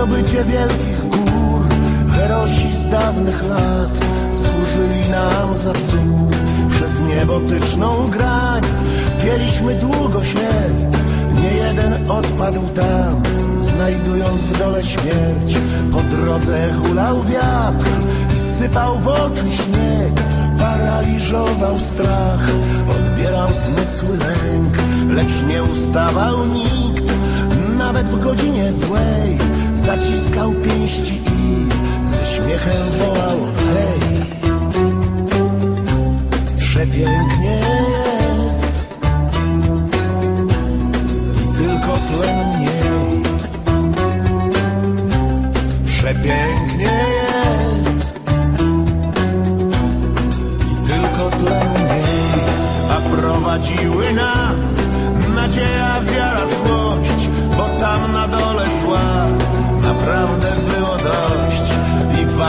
zdobycie wielkich gór. Herosi z dawnych lat służyli nam za wzór. Przez niebotyczną grań pieliśmy długo się. Nie jeden odpadł tam, znajdując w dole śmierć. Po drodze hulał wiatr i sypał w oczy śnieg. Paraliżował strach, odbierał zmysły lęk, lecz nie ustawał nikt, nawet w godzinie złej. Zaciskał pięści i ze śmiechem wołał hej. Przepięknie jest i tylko tlen mniej. Przepięknie jest i tylko tlen mniej. A prowadziły nas nadzieja,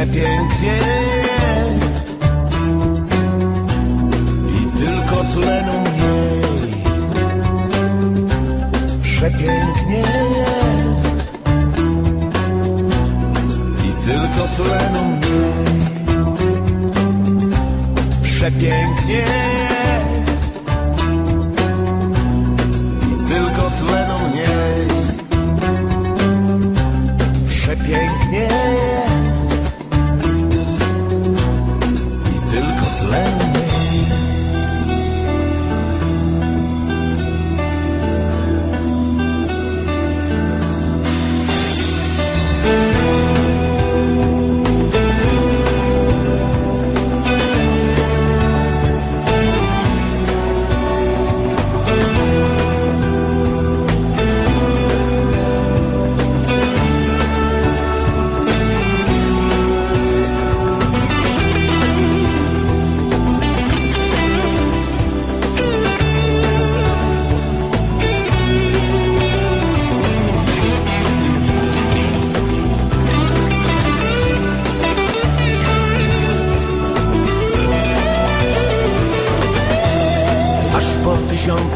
Przepięknie jest i tylko tlenu mniej. Przepięknie jest i tylko tlenu mniej. Przepięknie jest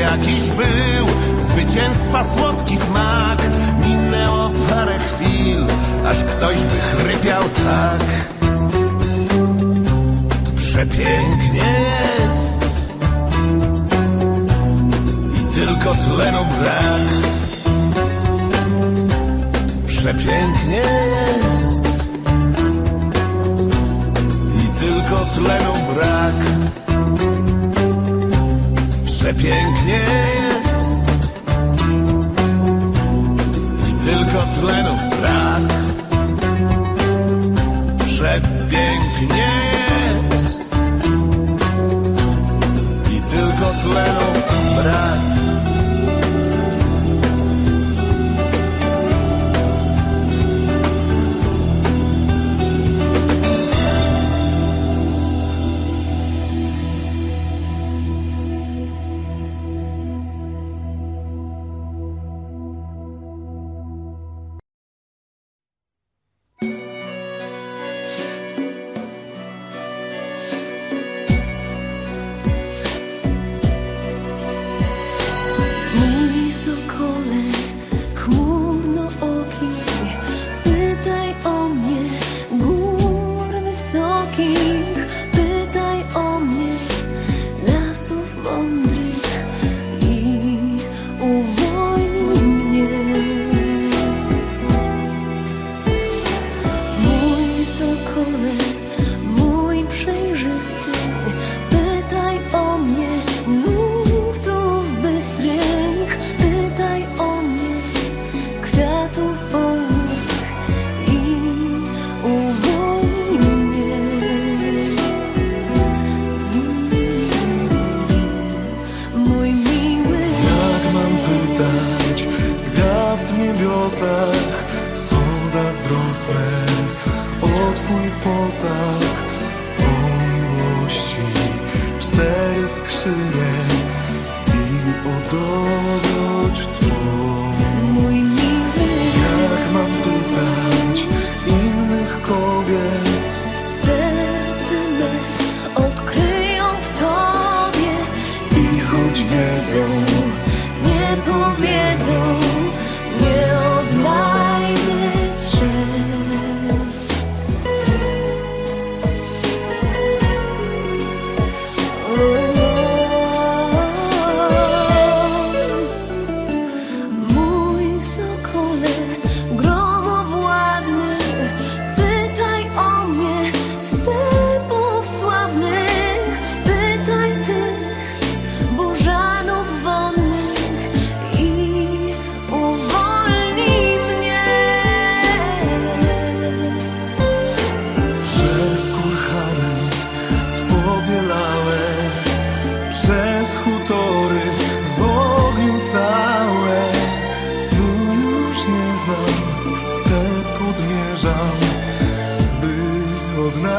jakiś był zwycięstwa słodki smak. Minęło parę chwil, aż ktoś wychrypiał tak. Przepięknie jest i tylko tlenu brak. Przepięknie jest i tylko tlenu brak. Przepięknie jest i tylko tlenu brak. Przepięknie jest takich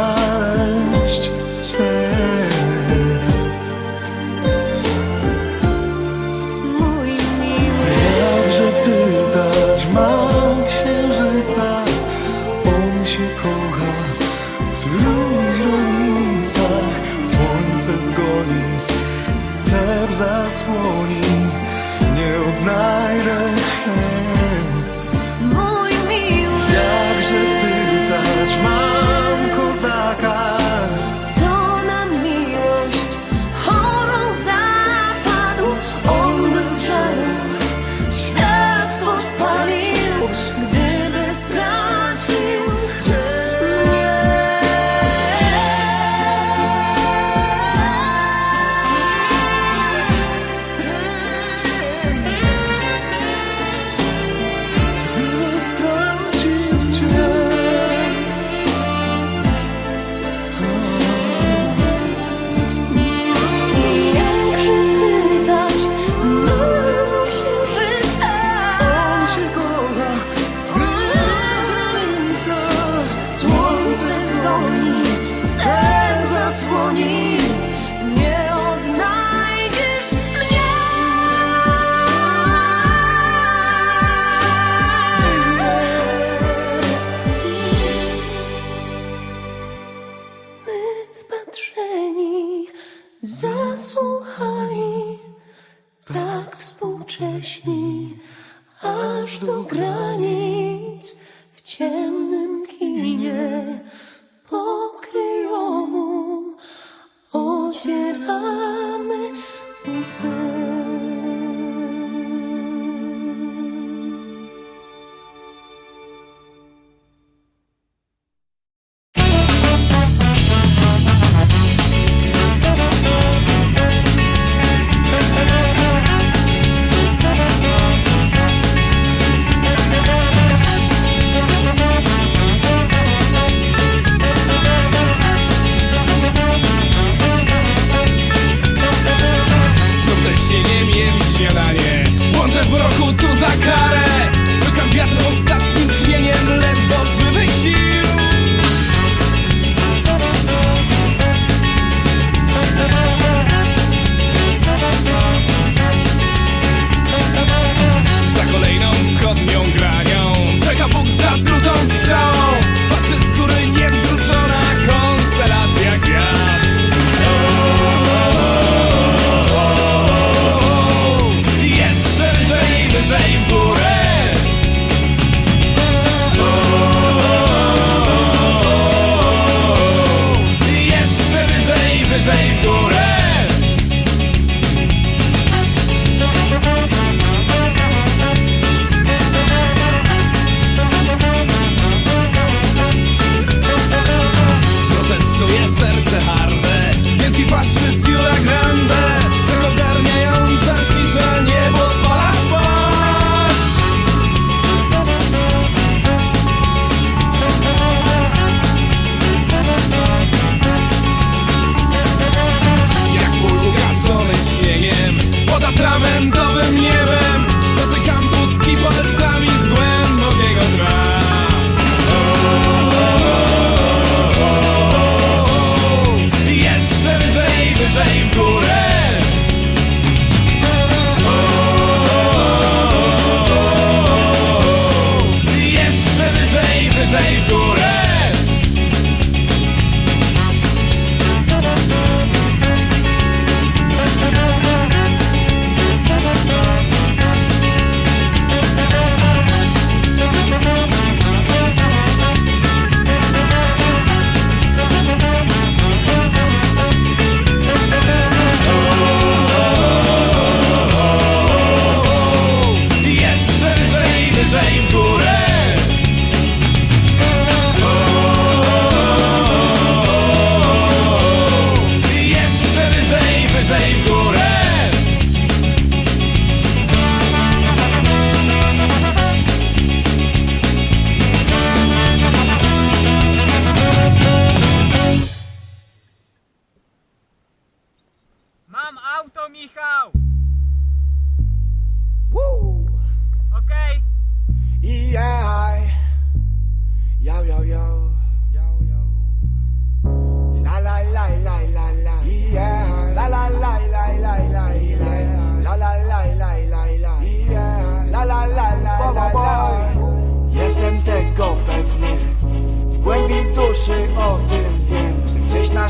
znaleźć Cię Mój miły. Jakże pytać mam księżyca On się kocha w Twych źrenicach Słońce zgoni, step zasłoni Nie odnajdę cara. Współcześni, aż do granic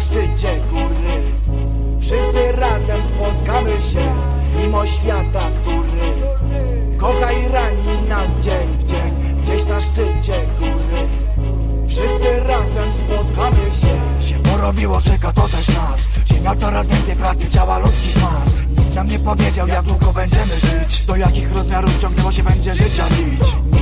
szczycie góry. Wszyscy razem spotkamy się Mimo świata, który Kocha i rani nas dzień w dzień Gdzieś na szczycie góry. Wszyscy razem spotkamy się. Się porobiło, czeka to też nas. Ziemia coraz więcej pragnie ciała ludzkich mas. Nikt nam nie powiedział jak długo będziemy żyć. Do jakich rozmiarów ciągnęło się będzie życia bić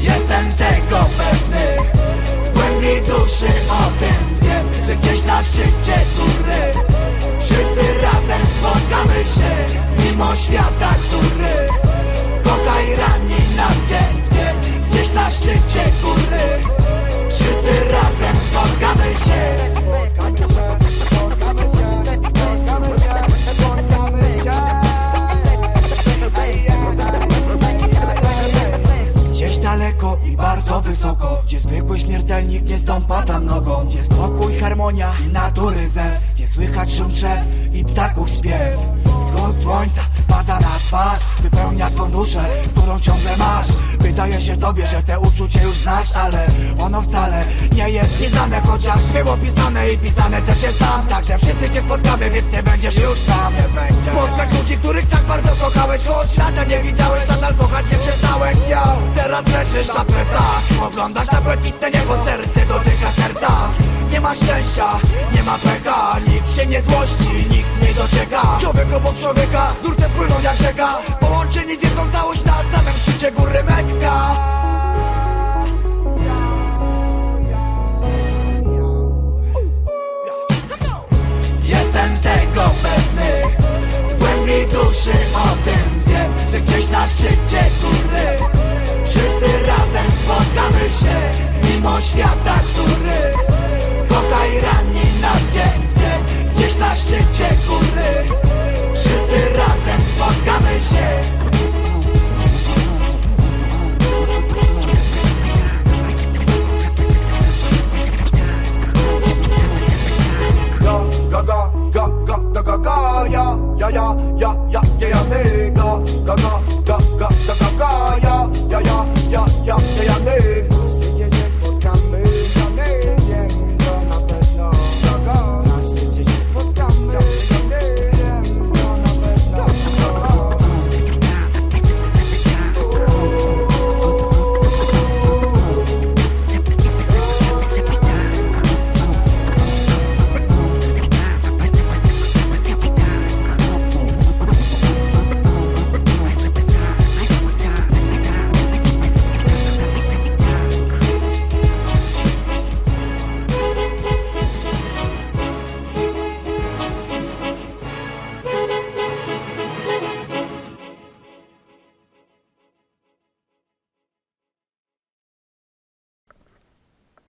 Jestem tego pewny. W głębi duszy o tym wiem Że gdzieś na szczycie góry Wszyscy razem spotkamy się Mimo świata, który Kocha i rani nas dzień w dzień. Gdzieś na szczycie góry Wszyscy razem spotkamy znane Chociaż było pisane i pisane też jest tam. Także wszyscy się spotkamy, więc nie będziesz już sam. Spotkasz ludzi, których tak bardzo kochałeś Choć lata nie widziałeś, nadal kochać się przestałeś. Ja Teraz leżysz na plecach Oglądasz na błękitne niebo, serce dotyka serca. Nie ma szczęścia, nie ma pecha Nikt się nie złości, nikt nie docieka. Człowiek obok człowieka, z nurtem płyną jak rzeka. Połączeni w jedną całość na samym szczycie góry Mekka na szczycie góry. Wszyscy razem spotkamy się Mimo świata, który Kocha i rani nas dzień w dzień Gdzieś na szczycie góry. Wszyscy razem spotkamy się